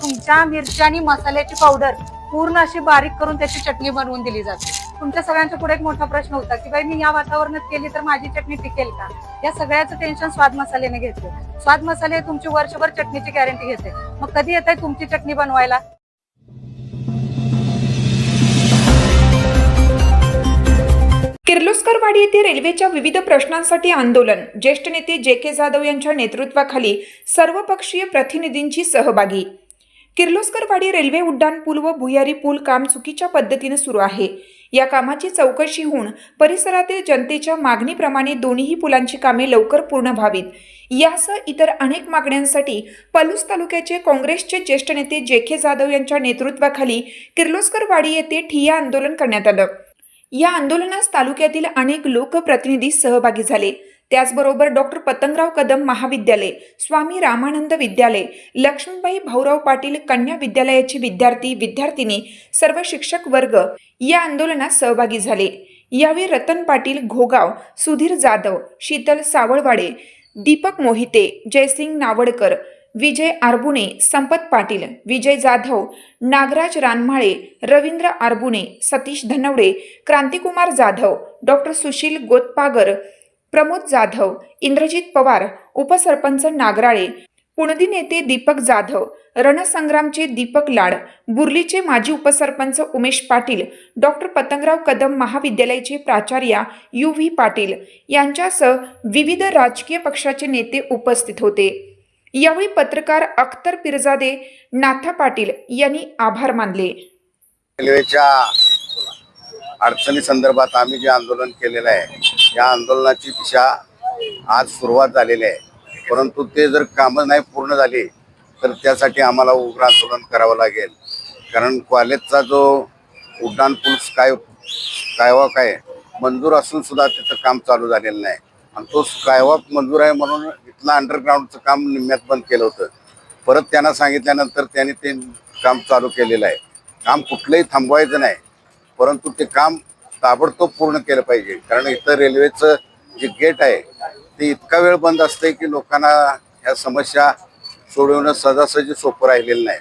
तुमच्या मिरची आणि मसाल्याची पावडर पूर्ण अशी बारीक करून त्याची चटणी बनवून दिली जाते. तुमच्या सगळ्यांच्या पुढे एक मोठा प्रश्न होता की बाई मी या वातावरणात केली तर माझी चटणी टिकेल का? या सगळ्याचं टेन्शन स्वाद मसाल्याने घेतलं. स्वाद मसाले तुमची वर्षभर चटणीची गॅरंटी घेते. मग कधी येत आहे तुमची चटणी बनवायला? किर्लोस्करवाडी येथे रेल्वेच्या विविध प्रश्नांसाठी आंदोलन. ज्येष्ठ नेते जे के जाधव यांच्या नेतृत्वाखाली सर्वपक्षीय प्रतिनिधींची सहभागी. किर्लोस्करवाडी रेल्वे उड्डाण पूल व भुयारी पूल काम चुकीच्या पद्धतीने सुरू आहे. या कामाची चौकशी होऊन परिसरातील जनतेच्या मागणीप्रमाणे दोन्ही पुलांची कामे लवकर पूर्ण व्हावीत. यासह इतर अनेक मागण्यांसाठी पलूस तालुक्याचे काँग्रेसचे ज्येष्ठ नेते जेखे जाधव यांच्या नेतृत्वाखाली किर्लोस्करवाडी येथे ठिय्या आंदोलन करण्यात आलं. या आंदोलनास तालुक्यातील अनेक लोकप्रतिनिधी सहभागी झाले. त्याचबरोबर डॉक्टर पतंगराव कदम महाविद्यालय स्वामी रामानंद विद्यालय लक्ष्मीबाई भाऊराव पाटील कन्या विद्यालयाचे विद्यार्थी विद्यार्थिनी सर्व शिक्षक वर्ग या आंदोलनात सहभागी झाले. यावेळी रतन पाटील घोगाव सुधीर जाधव शीतल सावळवाडे दीपक मोहिते जयसिंग नावडकर विजय आरबुणे संपत पाटील विजय जाधव नागराज रानमाळे रवींद्र आरबुणे सतीश धनवडे क्रांतिकुमार जाधव डॉक्टर सुशील गोतपागर प्रमोद जाधव इंद्रजित पवार उपसरपंच नागराळे पुणदी नेते दीपक जाधव रणसंग्रामचे दीपक लाड बुर्लीचे माजी उपसरपंच उमेश पाटील डॉक्टर पतंगराव कदम महाविद्यालयाचे प्राचार्या यू व्ही पाटील यांच्यासह विविध राजकीय पक्षाचे नेते उपस्थित होते. यावेळी पत्रकार अख्तर पिरजादे नाथा पाटील यांनी आभार मानले. रेल्वेच्या अडचणी संदर्भात आम्ही जे आंदोलन केलेलं आहे या आंदोलनाची दिशा आज सुरुवात झालेली आहे. परंतु ते जर कामं नाही पूर्ण झाली तर त्यासाठी आम्हाला उग्र आंदोलन करावं लागेल. कारण कॉलेजचा जो उड्डाण पूल स्काय स्कायवॉक आहे मंजूर असून सुद्धा त्याचं काम चालू झालेलं नाही. आणि तो स्कायवॉक मंजूर आहे म्हणून इथलं अंडरग्राऊंडचं काम निम्म्यात बंद केलं होतं. परत त्यांना सांगितल्यानंतर त्यांनी ते काम चालू केलेलं आहे. काम कुठलंही थांबवायचं नाही. परंतु ते काम ताबडतोब पूर्ण केलं पाहिजे. कारण इथं रेल्वेचं जे गेट आहे ते इतका वेळ बंद असतंय की लोकांना ह्या समस्या सोडवणं सहजासहजी सोपं राहिलेलं नाही.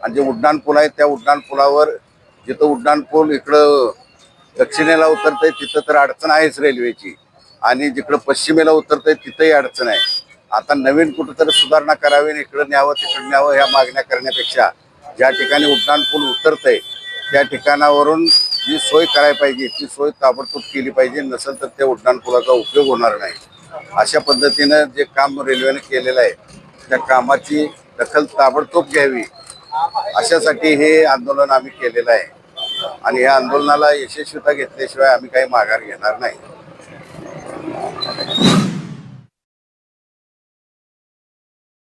आणि जे उड्डाण पूल आहे त्या उड्डाण पुलावर जिथं उड्डाण पूल इकडं दक्षिणेला उतरतंय तिथं तर अडचण आहेच रेल्वेची. आणि जिकडं पश्चिमेला उतरतंय तिथंही अडचण आहे. आता नवीन कुठंतरी सुधारणा करावी आणि इकडं न्यावं तिकडं न्यावं ह्या मागण्या करण्यापेक्षा ज्या ठिकाणी उड्डाण पूल उतरतंय त्या ठिकाणावरून जी सोय करायला पाहिजे ती सोय ताबडतोब केली पाहिजे. नसेल तर त्या उड्डाणपुलाचा उपयोग होणार नाही. अशा पद्धतीनं जे काम रेल्वेने केलेलं आहे त्या कामाची दखल ताबडतोब घ्यावी. अशासाठी हे आंदोलन आम्ही केलेलं आहे. आणि या आंदोलनाला यशस्वीता घेतल्याशिवाय आम्ही काही माघार घेणार नाही.